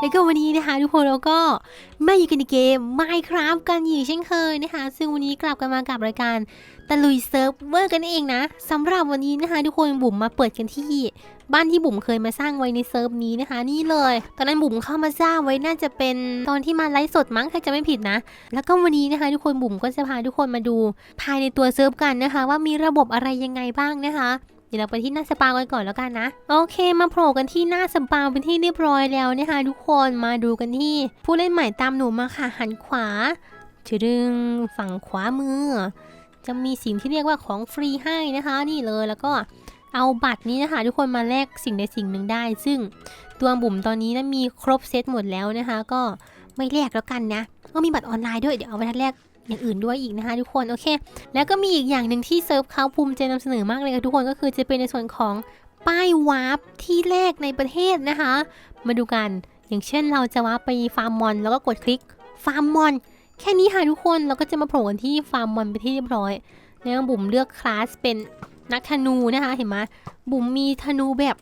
แล้วก็วันนี้นะคะทุกคนเราก็มาอยู่กันในเกม Minecraft กันอีกเช่นเคยนะคะ ซึ่งวันนี้กลับกันมากับรายการตะลุยเซิร์ฟเวอร์กันเองนะสำหรับวันนี้นะคะทุกคนบุ๋มมาเปิดกันที่ บ้านที่บุ๋มเคยมาสร้างไว้ในเซิร์ฟนี้นะคะ นี่เลย ตอนนั้นบุ๋มเข้ามาสร้างไว้น่าจะเป็นตอนที่มาไลฟ์สดมั้งถ้าจะไม่ผิดนะ แล้วก็วันนี้นะคะ ทุกคนบุ๋มก็จะพาทุกคนมาดู ภายในตัวเซิร์ฟกันนะคะ ว่ามีระบบอะไรยังไงบ้างนะคะ เดี๋ยวเราไปที่หน้าสปากันก่อนแล้วกันนะ โอเคมาโผล่กันที่หน้าสปาเป็นที่เรียบร้อยแล้วนะคะทุกคนมาดูกันที่ ผู้เล่นใหม่ตามหนูมาค่ะหันขวาจะดึงฝั่งขวามือ จะมีสิ่งที่เรียกว่าของฟรีให้นะคะ นี่เลยแล้วก็เอาบัตรนี้นะคะ ทุกคนมาแลกสิ่งใดสิ่งหนึ่งได้ ซึ่งตัวบุ๋มตอนนี้นะมีครบเซตหมดแล้วนะคะ ก็ไม่แลกแล้วกันนะก็มีบัตรออนไลน์ด้วยเดี๋ยวเอาไปทัดแลก อย่างอื่นด้วยอีกนะคะทุกคนโอเค แล้วก็มีอีกอย่างหนึ่งที่เซิร์ฟเขาภูมิใจนำเสนอมากเลยค่ะทุกคนก็คือจะเป็นในส่วนของป้ายวาร์ปที่แรกในประเทศนะคะ มาดูกันอย่างเช่นเราจะวาร์ปไปฟาร์มมอน แล้วก็กดคลิกฟาร์มมอนแค่นี้ค่ะทุกคนเราก็จะมาโผล่กันที่ฟาร์มมอนไปที่เรียบร้อยแล้วบุ๋มเลือกคลาสเป็นนักธนูนะคะเห็นไหมบุ๋มมีธนูแบบ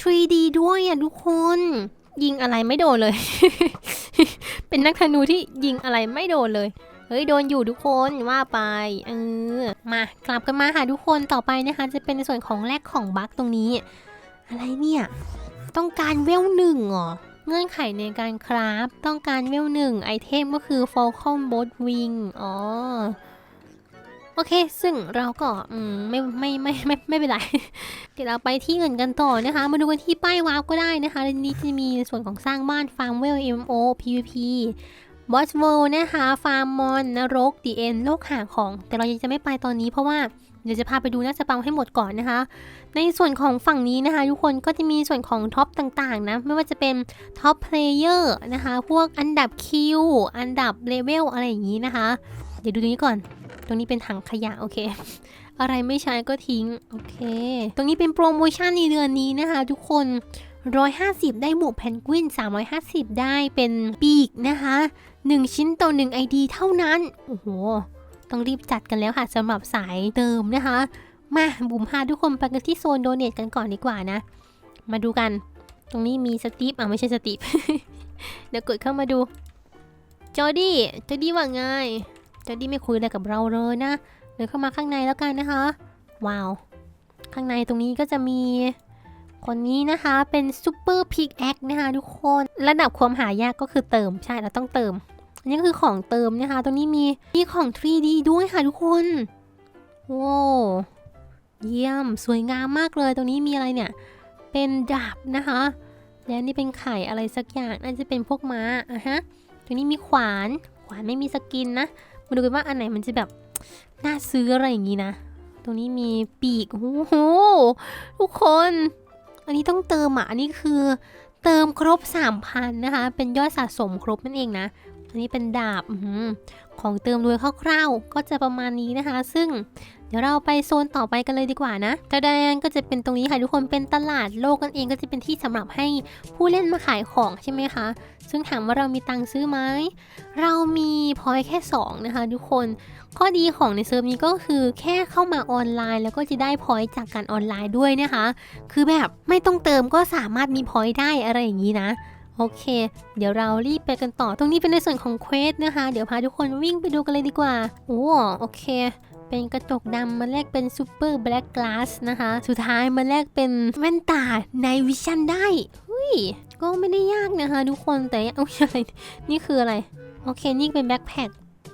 3D ด้วยอะทุกคน ยิงอะไรไม่โดนเลย เป็นนักธนูที่ยิงอะไรไม่โดนเลย เฮ้ยโดนอยู่ทุกคนว่าไปเออมากลับกันมาค่ะทุกคนต่อไปนะคะ จะเป็นในส่วนของแลกของบั๊กตรงนี้ อะไรเนี่ย ต้องการเวลหนึ่งเหรอเงื่อนไขในการคราฟต้องการเวลหนึ่งไอเทมก็คือ Falcon Boat Wing อ๋อโอเค ซึ่งเราก็อืมไม่ไม่ไม่ไม่ไม่เป็นไร เดี๋ยวเราไปที่อื่นกันต่อนะคะ มาดูกันที่ป้ายวาร์ปก็ได้นะคะในนี้จะมีส่วนของสร้างบ้านฟาร์มเวล MO PVP บอสเวลนะคะ ฟาร์มมอนนรกดีเอ็นโลกห่าของ แต่เรายังจะไม่ไปตอนนี้เพราะว่าเดี๋ยวจะพาไปดูหน้าสปังให้หมดก่อนนะคะ ในส่วนของฝั่งนี้นะคะ ทุกคนก็จะมีส่วนของท็อปต่างๆนะ ไม่ว่าจะเป็นท็อปเพลเยอร์นะคะ พวกอันดับคิวอันดับเลเวลอะไรอย่างนี้นะคะ เดี๋ยวดูตรงนี้ก่อน ตรงนี้เป็นถังขยะโอเค อะไรไม่ใช้ก็ทิ้ง โอเค ตรงนี้เป็นโปรโมชั่นในเดือนนี้นะคะ ทุกคน 150 ได้หมวกแพนกวิน 350 ได้เป็นปีกนะคะ 1 ชิ้นต่อ1 ID เท่านั้น โอ้โห ต้องรีบจัดกันแล้วค่ะสำหรับสายเติมนะคะ มาบุ๋มพาทุกคนไปกันที่โซนโดเนทกันก่อนดีกว่านะ มาดูกัน ตรงนี้มีสตีฟอะไม่ใช่สตีฟเดี๋ยวกดเข้ามาดู จอร์ดี้ จอร์ดี้ว่าไง จอร์ดี้ไม่คุยอะไรกับเราเลยนะ เดินเข้ามาข้างในแล้วกันนะคะ ว้าว ข้างในตรงนี้ก็จะมี คนนี้นะคะเป็นซูเปอร์พิกแอคนะคะทุกคนระดับความหายากก็คือเติมใช่เราต้องเติม อันนี้ก็คือของเติมนะคะตรงนี้มีมีของ 3D ด้วยค่ะทุกคนว้าวเยี่ยมสวยงามมากเลยตรงนี้มีอะไรเนี่ย เป็นดาบนะคะ และนี่เป็นไข่อะไรสักอย่างน่าจะเป็นพวกม้าอะฮะตรงนี้มีขวานขวานไม่มีสกินนะมาดูกันว่าอันไหนมันจะแบบน่าซื้ออะไรอย่างนี้นะ ตรงนี้มีปีกโอ้โหทุกคน อันนี้ต้องเติมอะอันนี้คือเติมครบ 3,000 นะคะ เป็นยอดสะสมครบนั่นเองนะ อันนี้เป็นดาบอของเติมโดยคร่าวๆ ก็จะประมาณนี้นะคะ ซึ่งเดี๋ยวเราไปโซนต่อไปกันเลยดีกว่านะตะแดงก็จะเป็นตรงนี้ค่ะทุกคนเป็นตลาดโลกนั่นเองก็จะเป็นที่สำหรับให้ผู้เล่นมาขายของใช่ไหมคะ ซึ่งถามว่าเรามีตังค์ซื้อไหม เรามีพอยแค่ 2 นะคะ ทุกคน ข้อดีของในเซิร์ฟนี้ก็คือแค่เข้ามาออนไลน์ แล้วก็จะได้พอยจากการออนไลน์ด้วยนะคะ คือแบบไม่ต้องเติมก็สามารถมีพอยได้อะไรอย่างนี้นะ โอเค เดี๋ยวเรารีบไปกันต่อ ตรงนี้เป็นในส่วนของเควสนะคะ เดี๋ยวพาทุกคนวิ่งไปดูกันเลยดีกว่า โอ้โอเค เป็นกระจกดำมาแลกเป็นซูเปอร์แบล็กกลาสนะคะ สุดท้ายมาแลกเป็นแว่นตาในวิชั่นได้เฮ้ย ก็ไม่ได้ยากนะคะทุกคน แต่เอ้ยอะไร นี่คืออะไร โอเค นี่เป็นแบ็คแพค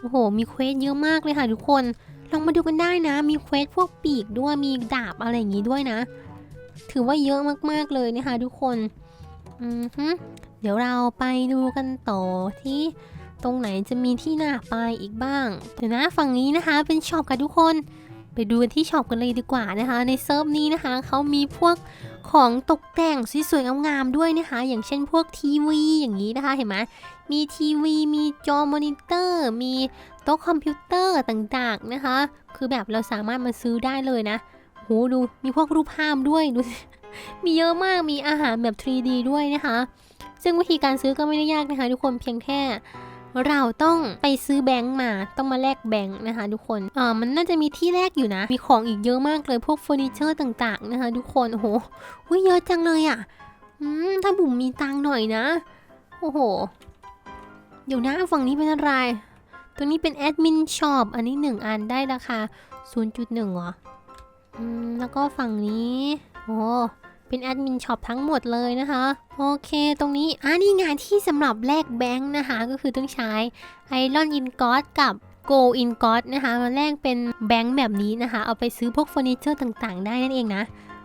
โอ้โห มีเควสเยอะมากเลยค่ะทุกคน ลองมาดูกันได้นะ มีเควสพวกปีกด้วย มีดาบอะไรอย่างงี้ด้วยนะ ถือว่าเยอะมากๆเลยนะคะทุกคน อือฮึ เดี๋ยวเราไปดูกันต่อที่ตรงไหนจะมีที่น่าไปอีกบ้าง เดี๋ยวนะฝั่งนี้นะคะ เป็นช็อปค่ะทุกคน ไปดูที่ช็อปกันเลยดีกว่านะคะ ในเซิร์ฟนี้นะคะเขามีพวกของตกแต่งสวยๆงามๆด้วยนะคะ อย่างเช่นพวกทีวีอย่างนี้นะคะเห็นไหมมีทีวี มีจอมอนิเตอร์ มีโต๊ะคอมพิวเตอร์ต่างๆนะคะ คือแบบเราสามารถมาซื้อได้เลยนะโหดูมีพวกรูปภาพด้วยดูมีเยอะมากมีอาหารแบบ 3D ด้วยนะคะ ซึ่งวิธีการซื้อก็ไม่ได้ยากนะคะ ทุกคนเพียงแค่เราต้องไปซื้อแบงค์มาต้องมาแลกแบงค์นะคะ ทุกคนเอ่ามันน่าจะมีที่แลกอยู่นะ มีของอีกเยอะมากเลยพวกเฟอร์นิเจอร์ต่างๆนะคะ ทุกคนโอ้โหอุ๊ยเยอะจังเลยอะ่ะอืมถ้าบุ๋มมีตังค์หน่อยนะโอ้โหเดี๋ยวนะฝั่งนี้เป็นอะไร ตัวนี้เป็นแอดมินช็อปอันนี้ 1 อันได้ราคา0.1เหรออืมแล้วก็ฝั่งนี้โอ้ เป็นแอดมินช็อปทั้งหมดเลยนะคะ โอเคตรงนี้อ่านี่งานที่สำหรับแลกแบงค์นะคะ ก็คือต้องใช้ไอรอนอินกอ d กับ Go in g o d นะคะมาแลกเป็นแบงค์แบบนี้นะคะ เอาไปซื้อพวกเฟอร์นิเจอร์ต่างๆ ได้นั่นเองนะ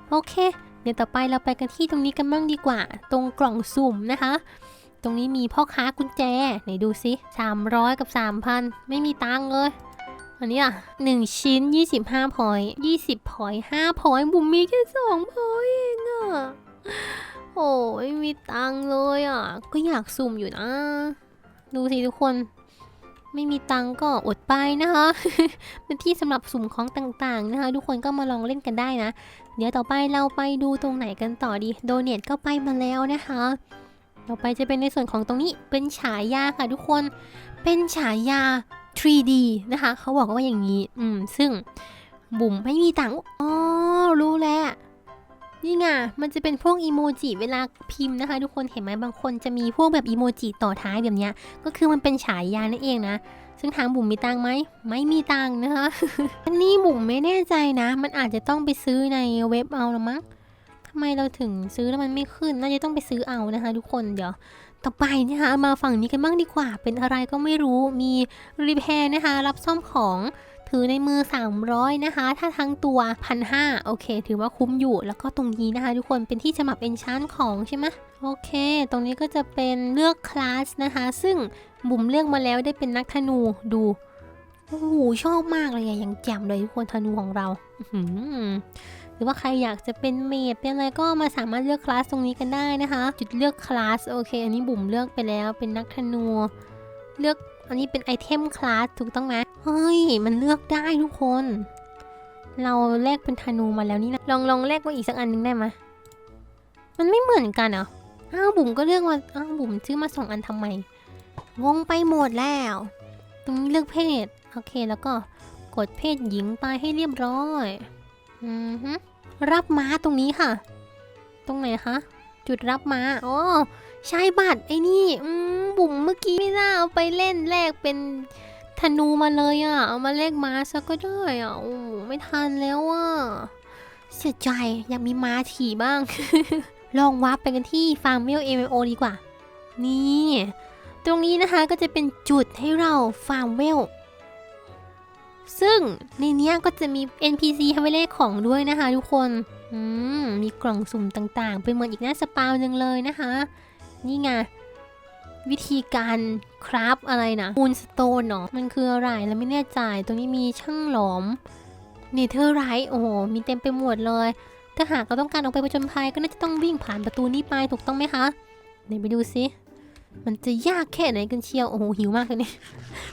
โอเค เดี๋ยวต่อไปเราไปกันที่ตรงนี้กันบ้างดีกว่า ตรงกล่องสุ่มนะคะ ตรงนี้มีพ่อค้ากุญแจไหนดูซิ300 กับ 3,000 ไม่มีตังค์เลยอันนี้อะ1ชิ้น 25พอยต์20พอยต์5พอยต์บุ๋มมีแค่2พอยต์เอง โอ้ยไม่มีตังค์เลยอะ ก็อยากสุ่มอยู่นะ ดูสิทุกคน ไม่มีตังค์ก็อดไปนะคะ เป็นที่สำหรับสุ่มของต่างๆนะคะ ทุกคนก็มาลองเล่นกันได้นะ เดี๋ยวต่อไปเราไปดูตรงไหนกันต่อดี โดเนทก็ไปมาแล้วนะคะ ต่อไปจะเป็นในส่วนของตรงนี้เป็นฉายาค่ะทุกคน เป็นฉายา 3D นะคะ เขาบอกว่าอย่างนี้ อืม ซึ่งบุ๋มไม่มีตังค์ อ๋อ รู้แล้ว นี่ไงมันจะเป็นพวกอีโมจิเวลาพิมพ์นะคะ ทุกคนเห็นไหมบางคนจะมีพวกแบบอีโมจิต่อท้ายแบบเนี้ย ก็คือมันเป็นฉายานั่นเองนะ ซึ่งทางบุ๋มมีตังไหม ไม่มีตังนะคะ อันนี้บุ๋มไม่แน่ใจนะ มันอาจจะต้องไปซื้อในเว็บเอาละมั้งทำไมเราถึงซื้อแล้วมันไม่ขึ้น น่าจะต้องไปซื้อเอานะคะ ทุกคน เดี๋ยวต่อไปนะคะมาฝั่งนี้กันบ้างดีกว่า เป็นอะไรก็ไม่รู้ มีรีแพร์นะคะ รับซ่อมของ ถือในมือ 300 นะคะ ถ้าทั้งตัว 1,500 โอเค ถือว่าคุ้มอยู่ แล้วก็ตรงนี้นะคะ ทุกคน เป็นที่สมัครเอนชานของใช่ไหมโอเค ตรงนี้ก็จะเป็นเลือกคลาสนะคะ ซึ่งบุ๋มเลือกมาแล้วได้เป็นนักธนู ดูโอ้โหชอบมากเลยอะย่างแจ่มเลยทุกคนธนูของเราอื้อหือหรือว่าใครอยากจะเป็นเมดเป็นอะไรก็มาสามารถเลือกคลาสตรงนี้กันได้นะคะ จุดเลือกคลาสโอเค อันนี้บุ๋มเลือกไปแล้วเป็นนักธนู เลือก อันนี้เป็นไอเทมคลาสถูกต้องไหมเฮ้ย มันเลือกได้ทุกคน เราแลกเป็นธนูมาแล้วนี่นะ ลองลองแลกมาอีกสักอันหนึงได้ไหมมันไม่เหมือนกันเหรอ อ้าวบุ๋มก็เลือกมา อ้าวบุ๋มซื้อมาสองอันทำไม งงไปหมดแล้ว ตรงนี้เลือกเพศ โอเคแล้วก็กดเพศหญิงไปให้เรียบร้อย อือฮึรับม้าตรงนี้ค่ะ ตรงไหนคะ จุดรับม้าอ๋อ ใช้บัตรไอ้นี่ อืมบุ๋มเมื่อกี้ไม่น่าเอาไปเล่นแลกเป็นธนูมาเลยอะ เอามาแลกม้าซะก็ได้อะโอ้ไม่ทันแล้วอะ เสียใจอยากมีม้าขี่บ้าง ลองวับไปกันที่ฟาร์มเมลเอโอดีกว่า นี่ ตรงนี้นะคะก็จะเป็นจุดให้เราฟาร์มเวลซึ่งในเนี้ยก็จะมี NPC ให้ไว้เลขของด้วยนะคะทุกคน อืม มีกล่องสุ่มต่างๆ เป็นเหมือนอีกหน้าสปาวหนึ่งเลยนะคะ นี่ไงวิธีการคราฟอะไรนะมูนสโตนเนาะมันคืออะไรแล้วไม่แน่ใจตรงนี้มีช่างหลอมเนเธอร์ไรท์โอ้โหมีเต็มไปหมดเลย ถ้าหากเราต้องการออกไปประจนภัยก็น่าจะต้องวิ่งผ่านประตูนี้ไปถูกต้องไหมคะเดี๋ยวไปดูสิมันจะยากแค่ไหนกันเชียวโอ้โหหิวมากเลยนี่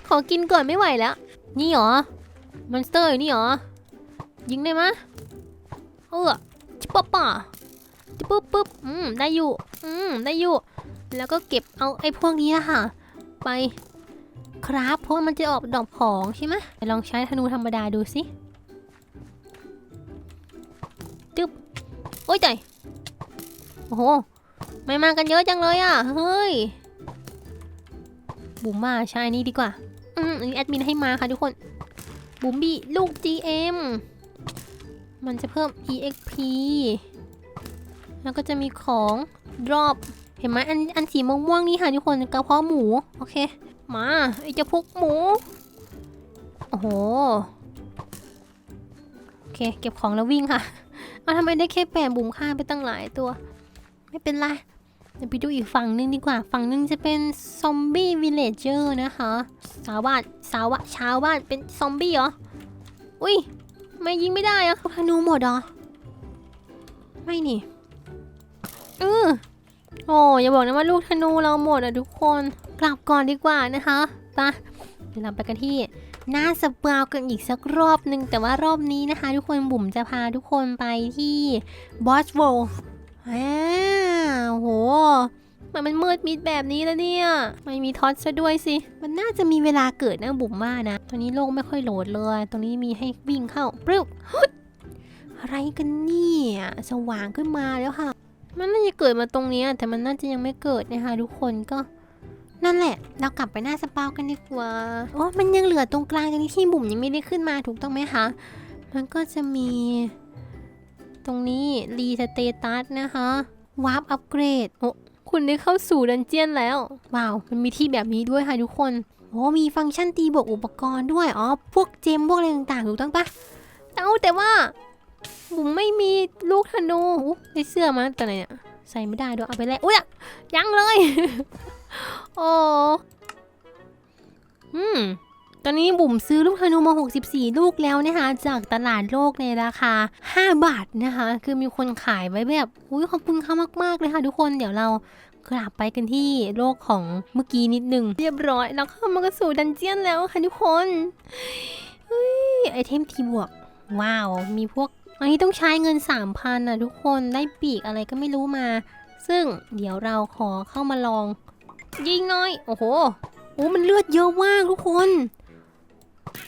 ขอกินก่อนไม่ไหวแล้ว นี่หรอมอนสเตอร์อยู่นี่หรอยิงได้ไหมเออจิปป่ะ ปุ๊บปุ๊บอืมได้อยู่ อืมได้อยู่ แล้วก็เก็บเอาไอ้พวกนี้ค่ะ ไปครับเพราะว่ามันจะออกดอกของใช่ไหมไปลองใช้ธนูธรรมดาดูสิจึ๊บโอ้ยใจโอ้โหไม่มากันเยอะจังเลยอะ เฮ้ย บุ๋มมาใช้นนี้ดีกว่า อืมอันนี้แอดมินให้มาค่ะทุกคน บุ๋มบีลูก GM มันจะเพิ่ม EXP แล้วก็จะมีของ drop เห็นไหมอันอันสีม่วงๆนี่ค่ะทุกคนกระเพาะหมู โอเค มาไอเจะพวกหมู โอ้โห โอเค เก็บของแล้ววิ่งค่ะ เอาทำไมได้แค่แปดบุ๋มฆ่าไปตั้งหลายตัว ไม่เป็นไรเดี๋ยวไปดูอีกฝั่งนึงดีกว่า ฝั่งนึงจะเป็นซอมบี้วิลเลจเจอร์นะคะ สาวบ้านสาวะชาวบ้านเป็นซอมบี้เหรอ อุ้ยไม่ยิงไม่ได้อะพานูหมดเหรอ ไม่นี่ เออโอ้อย่าบอกนะว่าลูกธนูเราหมดอะทุกคนกลับก่อนดีกว่านะคะปะเดี๋ยวเราไปกันที่หน้าสปาวกันอีกสักรอบหนึ่งแต่ว่ารอบนี้นะคะ ทุกคนบุ๋มจะพาทุกคนไปที่บอสโวอ้าวโหมันมันมืดมิดแบบนี้แล้วเนี่ย ไม่มีท็อตซะด้วยสิ มันน่าจะมีเวลาเกิดนะบุ๋มว่านะตอนนี้โลกไม่ค่อยโหลดเลย ตรงนี้มีให้วิ่งเข้าปรึ๊บเฮ้ยอะไรกันเนี่ย สว่างขึ้นมาแล้วค่ะ มันน่าจะเกิดมาตรงนี้แต่มันน่าจะยังไม่เกิดนะคะทุกคนก็นั่นแหละ เรากลับไปหน้าสปากันดีกว่าโอ้มันยังเหลือตรงกลางตรงนี้ที่บุ๋มยังไม่ได้ขึ้นมาถูกต้องไหมคะ มันก็จะมี ตรงนี้รีสเตตัสนะคะวาร์ปอัปเกรดโอ้คุณได้เข้าสู่ดันเจียนแล้ว ว้าว มันมีที่แบบนี้ด้วยค่ะทุกคนโอ้มีฟังก์ชันตีบวกอุปกรณ์ด้วย อ๋อ พวกเจมพวกอะไรต่างๆ ถูกต้องปะเอ้าแต่ว่า บุ๋มไม่มีลูกธนูอุ๊ยได้เสื้อมาแต่ไหนเนี่ยใส่ไม่ได้ด้วยเอาไปเลยอุ้ยยังเลย โอ้อืมตอนนี้บุ๋มซื้อลูกธนูมา 64 ลูกแล้วนะคะ จากตลาดโลกในราคา 5 บาทนะคะ คือมีคนขายไว้แบบอุ้ยขอบคุณเขามาก ๆ เลยค่ะทุกคนเดี๋ยวเรากลับไปกันที่โลกของเมื่อกี้นิดหนึ่งเรียบร้อย แล้วเข้ามากระสู่ดันเจียนแล้วค่ะทุกคนเฮ้ยไอเทมทีบวก ว้าว มีพวก อันนี้ต้องใช้เงิน 3,000นะทุกคนได้ปีกอะไรก็ไม่รู้มา ซึ่งเดี๋ยวเราขอเข้ามาลอง ยิงหน่อย โอ้โหโอ้มันเลือดเยอะมากทุกคน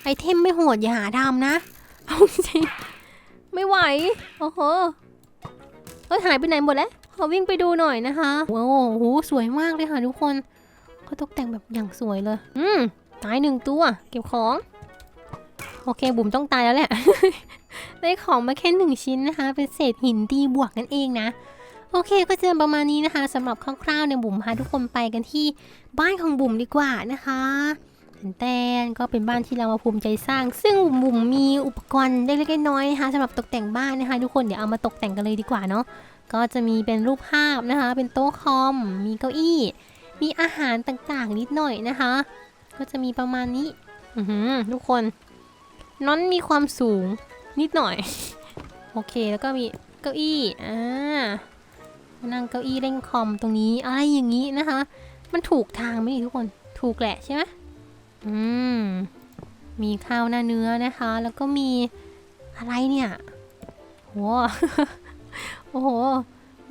ไอเทมไม่โหดอย่าหาทำนะ เอาจริงไม่ไหว โอ้โหเอ้ยหายไปไหนหมดแล้ว ขอวิ่งไปดูหน่อยนะคะ โอ้โห สวยมากเลยค่ะทุกคนเขาตกแต่งแบบอย่างสวยเลย อืม ตายหนึ่งตัว เก็บของ โอเค บุ๋มต้องตายแล้วแหละ ได้ของมาแค่หนึ่งชิ้นนะคะ เป็นเศษหินตีบวกนั่นเองนะ โอเคก็จะประมาณนี้นะคะสำหรับคร่าวๆเนี่ยบุ๋มพาทุกคนไปกันที่บ้านของบุ๋มดีกว่านะคะแตนก็เป็นบ้านที่เรามาภูมิใจสร้าง ซึ่งบุ๋มมีอุปกรณ์เล็กๆน้อยๆนะคะสำหรับตกแต่งบ้านนะคะ ทุกคนเดี๋ยวเอามาตกแต่งกันเลยดีกว่าเนาะก็จะมีเป็นรูปภาพนะคะ เป็นโต๊ะคอม มีเก้าอี้ มีอาหารต่างๆ นิดหน่อยนะคะ ก็จะมีประมาณนี้อทุกคนน้อนมีความสูง นิดหน่อย โอเคแล้วก็มีเก้าอี้อ่านั่งเก้าอี้เล่นคอมตรงนี้อะไรอย่างนี้นะคะ มันถูกทางไหมทุกคนถูกแหละใช่ไหมอืมมีข้าวหน้าเนื้อนะคะ แล้วก็มีอะไรเนี่ยโหโอ้โห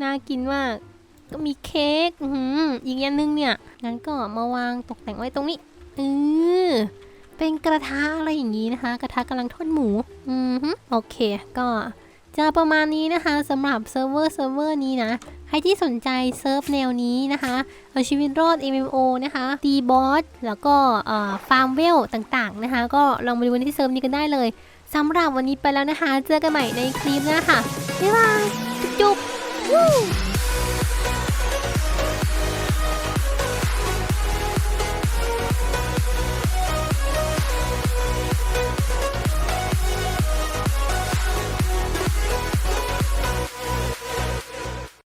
น่ากินมากก็มีเค้กอือหืออีกอย่างหนึงเนี่ยงั้นก็มาวางตกแต่งไว้ตรงนี้เออ เป็นกระทะอะไรอย่างนี้นะคะ กระทะกำลังทอดหมู อือฮึโอเค ก็จะประมาณนี้นะคะสำหรับเซิร์ฟเวอร์เซิร์ฟเวอร์นี้นะ ใครที่สนใจเซิร์ฟแนวนี้นะคะ เอาชีวิตรอด MMO นะคะตีบอสแล้วก็ฟาร์มเวลต่างๆนะคะ ก็ลองมาดูกันที่เซิร์ฟนี้กันได้เลยสำหรับวันนี้ไปแล้วนะคะ เจอกันใหม่ในคลิปหน้าค่ะ บ๊ายบาย จุ๊บๆ